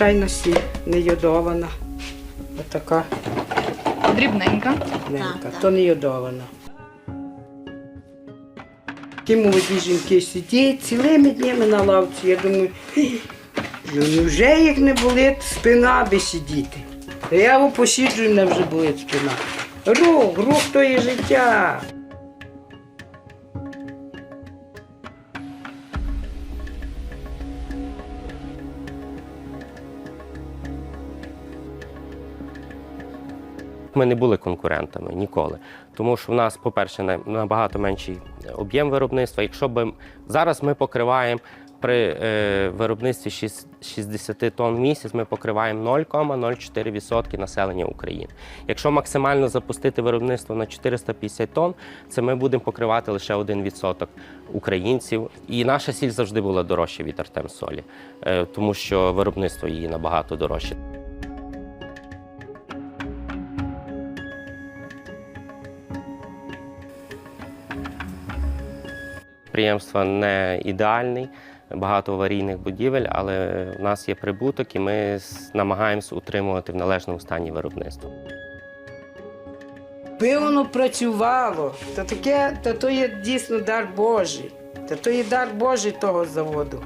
звичайна сіль, не йодована. Отака Дрібненька. ненька, так. то не йодована. Ті молоді жінки сидять цілими днями на лавці. Я думаю, ну невже їх не болить спина би сидіти? Я його посіджу, і мене вже болить спина. Рух, рух то є життя. Ми не були конкурентами ніколи, тому що в нас, по-перше, на- набагато менший об'єм виробництва. Якщо б зараз ми покриваємо при е, виробництві шіс- 60 тонн в місяць, ми покриваємо 0,04% населення України. Якщо максимально запустити виробництво на 450 тонн, це ми будемо покривати лише 1% українців. І наша сіль завжди була дорожча від Артем Солі, е, тому що виробництво її набагато дорожче. Підприємство не ідеальний, багато аварійних будівель, але в нас є прибуток і ми намагаємося утримувати в належному стані виробництво. Пивно працювало, та таке, та то є дійсно дар Божий. Та то є дар Божий того заводу.